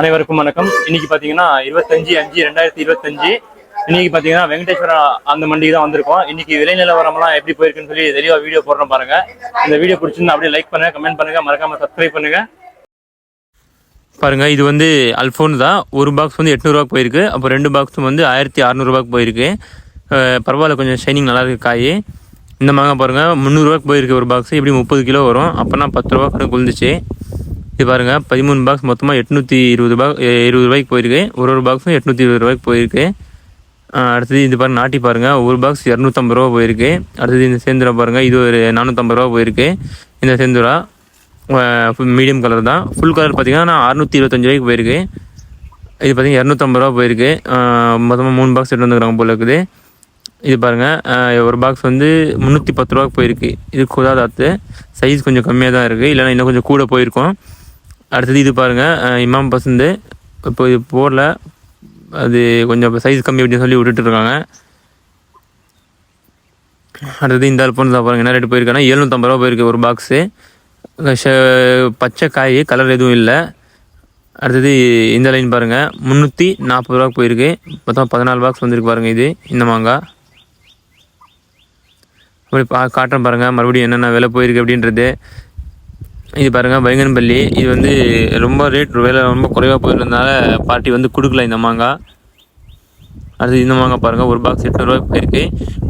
அனைவருக்கும் வணக்கம். இன்னைக்கு பாத்தீங்கன்னா இருபத்தஞ்சு அஞ்சு ரெண்டாயிரத்தி இருபத்தஞ்சு. இன்னைக்கு பாத்தீங்கன்னா வெங்கடேஸ்வரா அந்த மண்டிக்கு தான் வந்திருக்கோம். இன்னைக்கு விலை நிலவரம்லாம் எப்படி போயிருக்குன்னு சொல்லி தெளிவா வீடியோ போடுறோம் பாருங்க. இந்த வீடியோ பிடிச்சிருந்தா அப்படியே லைக் பண்ணுங்க கமெண்ட் பண்ணுங்க மறக்காம சப்ஸ்கிரைப் பண்ணுங்க. பாருங்க இது வந்து அல்ஃபோன் தான். ஒரு பாக்ஸ் வந்து எட்நூறுவாக்கு போயிருக்கு. அப்போ ரெண்டு பாக்ஸும் வந்து ஆயிரத்தி அறநூறுபாக்கு போயிருக்கு. பரவாயில்ல கொஞ்சம் ஷைனிங் நல்லா இருக்கு காய். இந்த மாங்காய் பாருங்க முந்நூறுரூவாக்கு போயிருக்கு ஒரு பாக்ஸ் இப்படி முப்பது கிலோ வரும்? அப்போனா பத்து ரூபா கணக்கு குழுந்துச்சு இது பாருங்கள் பதிமூணு பாக்ஸ் மொத்தமாக எட்நூற்றி இருபது ரூபா இருபது ரூபாய்க்கு போயிருக்கு. ஒரு ஒரு பாக்ஸும் எட்நூற்றி இருபது ரூபாய்க்கு போயிருக்கு. அடுத்தது இது பாருங்க நாட்டி பாருங்க. ஒரு பாக்ஸ் இரநூத்தம்பது ரூபா போயிருக்கு. அடுத்தது இந்த சேந்துரா பாருங்கள் இது ஒரு நானூற்றம்பது ரூபா போயிருக்கு. இந்த சேந்துரா மீடியம் கலர் தான். ஃபுல் கலர் பார்த்தீங்கன்னா அறுநூற்றி இருபத்தஞ்சு ரூபாய்க்கு போயிருக்கு. இது பார்த்தீங்கன்னா இரநூத்தம்பது ரூபா போயிருக்கு. மொத்தமாக மூணு பாக்ஸ் எடுத்து வந்துருக்காங்க போல இருக்குது. இது பாருங்கள் ஒரு பாக்ஸ் வந்து முந்நூற்றி பத்து ரூபாய்க்கு போயிருக்கு. இது குதாதாத்து. சைஸ் கொஞ்சம் கம்மியாக தான் இருக்குது இல்லைன்னா இன்னும் கொஞ்சம் கூட போயிருக்கோம். அடுத்தது இது பாருங்கள் இமாம் பசந்து இப்போ இது போடல அது கொஞ்சம் சைஸ் கம்மி அப்படின்னு சொல்லி விட்டுட்டு இருக்காங்க. அடுத்தது இந்த அல்போன் தான் பாருங்க என்ன ரேட் போயிருக்கேன்னா எழுநூற்றம்பது ரூபா போயிருக்கு ஒரு பாக்ஸு பச்சை காய் கலர் எதுவும் இல்லை. அடுத்தது இந்த லைன் பாருங்கள் முந்நூற்றி நாற்பது ரூபாய்க்கு போயிருக்கு. மொத்தம் பதினாலு பாக்ஸ் வந்திருக்கு பாருங்கள் இது இந்த மாங்காய் அப்படி பா காட்டுறேன் பாருங்கள் மறுபடியும் என்னென்ன விலை போயிருக்கு அப்படின்றது. இது பாருங்க பைங்கன்பள்ளி இது வந்து ரொம்ப ரேட் விலை ரொம்ப குறைவாக போயிருந்தனால பார்ட்டி வந்து கொடுக்கல இந்த மாங்காய் அடுத்து இந்த மாங்காய் பாருங்கள் ஒரு பாக்ஸ் எட்நூறுவாய்க்கு போயிருக்கு.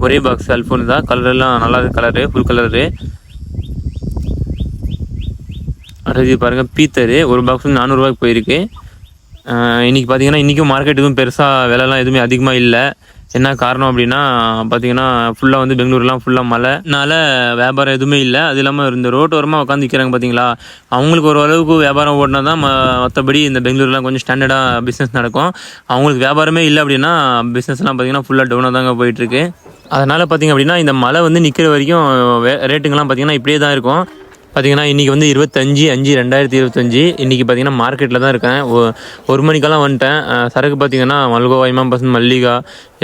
ஒரே பாக்ஸ் அல்ஃபோன் தான். கலரெல்லாம் நல்லா கலரு ஃபுல் கலரு அடுத்து இது பீத்தரு ஒரு பாக்ஸ் நானூறுரூவாய்க்கு போயிருக்கு. இன்றைக்கி பார்த்தீங்கன்னா இன்றைக்கும் மார்க்கெட் எதுவும் பெருசாக விலைலாம் எதுவுமே அதிகமாக இல்லை. என்ன காரணம் அப்படின்னா பார்த்தீங்கன்னா ஃபுல்லாக வந்து பெங்களூர்லாம் ஃபுல்லாக மழைனால வியாபாரம் எதுவுமே இல்லை. அது இல்லாமல் இந்த ரோட்டோரமாக உட்காந்து விற்கிறாங்க பார்த்தீங்களா அவங்களுக்கு ஓரளவுக்கு வியாபாரம் ஓட்டினா தான் மற்றபடி இந்த பெங்களூர்லாம் கொஞ்சம் ஸ்டாண்டர்டாக பிஸ்னஸ் நடக்கும். அவங்களுக்கு வியாபாரமே இல்லை அப்படின்னா பிஸ்னஸ்லாம் பார்த்தீங்கன்னா ஃபுல்லாக டவுனாக தாங்க போயிட்டுருக்கு அதனால் பார்த்தீங்க அப்படின்னா இந்த மழை வந்து நிற்கிற வரைக்கும் ரேட்டுங்கெல்லாம் பார்த்தீங்கன்னா இப்படியே தான் இருக்கும். பார்த்தீங்கன்னா இன்றைக்கி வந்து இருபத்தஞ்சி அஞ்சு ரெண்டாயிரத்தி இருபத்தஞ்சி. இன்றைக்கி பார்த்தீங்கன்னா மார்க்கெட்டில் தான் இருக்கேன். ஒரு மணிக்கெல்லாம் வந்துட்டேன். சரக்கு பார்த்தீங்கன்னா மல்கோவா இமாம் பசந்த் மல்லிகா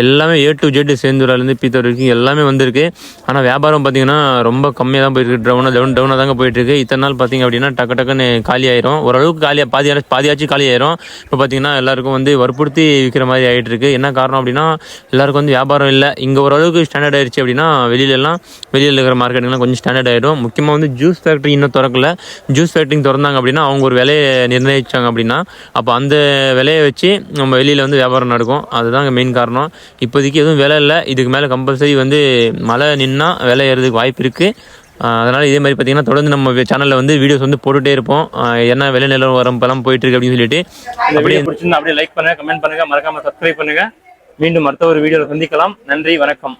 எல்லாமே ஏ டு ஜெட் சேந்தூராலேருந்து பீத்தர் வரைக்கும் எல்லாமே வந்திருக்கு. ஆனால் வியாபாரம் பார்த்தீங்கன்னா ரொம்ப கம்மியாக தான் போயிருக்கு டவுனாக டவுன் டவுனாக தாங்க போயிட்டுருக்கு இத்தனை நாள் பார்த்தீங்க அப்படின்னா டக்கு டக்குன்னு காலி ஆயிரும். ஓரளவுக்கு காலியாக பாதி பாதியாச்சும் காலி ஆயிரும். இப்போ பார்த்தீங்கன்னா எல்லாருக்கும் வந்து வற்புறுத்தி விற்கிற மாதிரி ஆகிட்டு இருக்கு. என்ன காரணம் அப்படின்னா எல்லாருக்கும் வந்து வியாபாரம் இல்லை. இங்கே ஓரளவுக்கு ஸ்டாண்டர்ட் ஆயிடுச்சு அப்படின்னா வெளியிலலாம் வெளியில் இருக்கிற மார்க்கெட்டுங்கலாம் கொஞ்சம் ஸ்டாண்டர்ட் ஆகிடும் முக்கியமாக வந்து ஜூஸ் ஃபேக்ட்ரி இன்னும் திறக்கல. ஜூஸ் ஃபேக்ட்ரி திறந்தாங்க அப்படின்னா அவங்க ஒரு விலையை நிர்ணயிச்சாங்க அப்படின்னா அப்போ அந்த விலையை வச்சு நம்ம வெளியில் வந்து வியாபாரம் நடக்கும். அதுதான் மெயின் காரணம். இப்போதைக்கு எதுவும் விலை இல்லை. இதுக்கு மேலே கம்பல்சரி வந்து மழை நின்னா விலை ஏறதுக்கு வாய்ப்பு இருக்குது அதனால் இதே மாதிரி பார்த்தீங்கன்னா தொடர்ந்து நம்ம சேனலில் வந்து வீடியோஸ் வந்து போட்டுகிட்டே இருப்போம். என்ன விலை நிலவரம் இப்போலாம் போயிட்டு இருக்கு அப்படின்னு சொல்லிட்டு. அப்படியே பிடிச்சிருந்தா அப்படியே லைக் பண்ணுங்க கமெண்ட் பண்ணுங்க மறக்காம சப்ஸ்கிரைப் பண்ணுங்க. மீண்டும் அடுத்த ஒரு வீடியோவில் சந்திக்கலாம். நன்றி வணக்கம்.